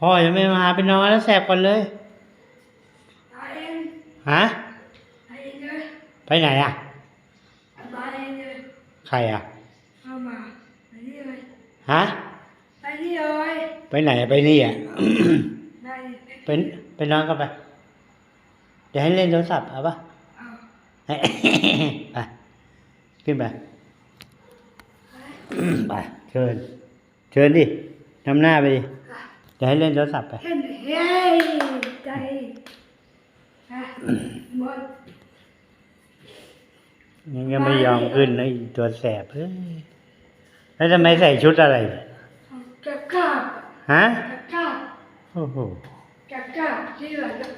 พ่อยังไม่มาไปนอนแล้วแสบก่อนเลยตายเองฮะตายเองเลยไปไหนอะตายเองเลยใครอะเข้ามาไปนี่เลยฮะไปนี่เลยไปไหนอะไปนี่อะได้ไปไปนอนกันไปเดี๋ยวให้เล่นโทรศัพท์เอาปะเอาให้ไปขึ้นไปไปเชิญเชิญดินำหน้าไปดิ เดี๋ยวให้เล่นโทรศัพท์ไปเห็นเฮ้ยใจอะหมดยังก็ไม่ยอมขึ้นนะไอ้ตัวแสบเฮ้ยแล้วทำไมใส่ชุดอะไรเนี่ยกับกับฮะกับกับโอ้โหกับกับที่เหลือนะ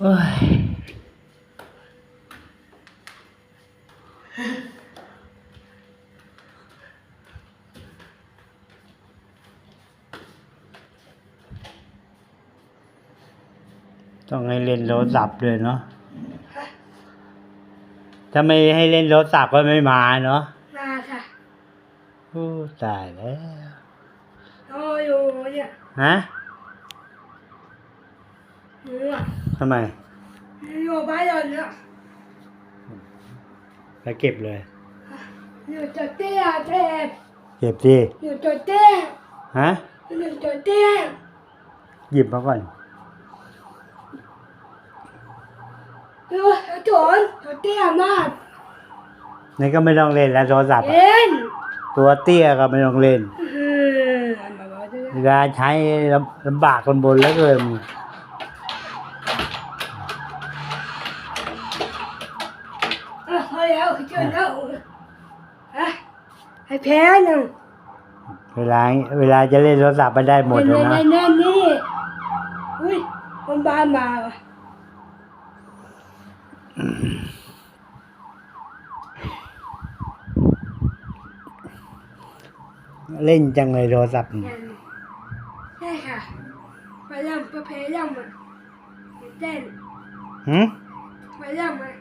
เอ้ย ต้องให้เล่นโทรศัพท์ด้วยเนาะถ้าไม่ให้เล่นโทรศัพท์ก็ไม่มาเนาะมาค่ะโอ้ตายแล้วโอ้ยโอ้ยเนี่ยฮะหนูอะทำไม อยู่บ้านเราเนี่ยไปเก็บเลย อยู่ตัวเตี้ยเจ็บเก็บสิอยู่ตัวเตี้ยฮะอยู่ตัวเตี้ยหยิบมาก่อน อยู่ตัวโจนตัวเตี้ยมากนี่ก็ไม่ต้องเล่นแล้วโทรศัพท์อะเล่นตัวเตี้ยก็ไม่ต้องเล่นอืมมาบอกด้วยเวลาใช้ลำลำบากคนบนแล้วเกินอะเฮ้ยเอาเจอแล้วอะให้แพ้หนึ่งเวลาเวลาจะเล่นโทรศัพท์มันได้หมดเลยนะแน่แน่ๆนี่อุ้ยมันบ้านมาว่ะ เล่นจังเลยโทรศัพท์นี่ใช่ค่ะไปย่ำไปแพ้ย่ำมันเต้นหืมไปย่ำมัน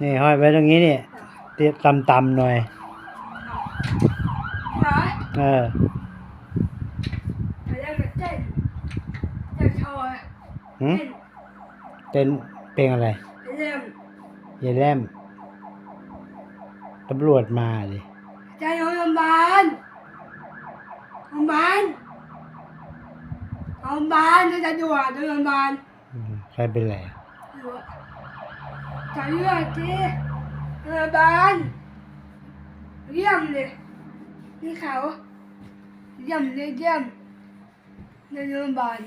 นี่ห้อยไว้ตรงนี้เนี่ยเตียต่ำๆหน่อยเหรอเออไปย่ำมันเต้นจะโชว์หืมเต้น เต้นเพลงอะไรไปย่ยายแรมตำรวจมาดิำจะโรงพยาบาลโรงพยาบาลโรงพยาบาลจะด่วนโรงพยาบาลอืมใครเป็นไรอะจะเลือดที่โรงพยาบาลเยี่ยมเลยนี่เขาเยี่ยมเลยเยี่ยมในโรงพยาบาล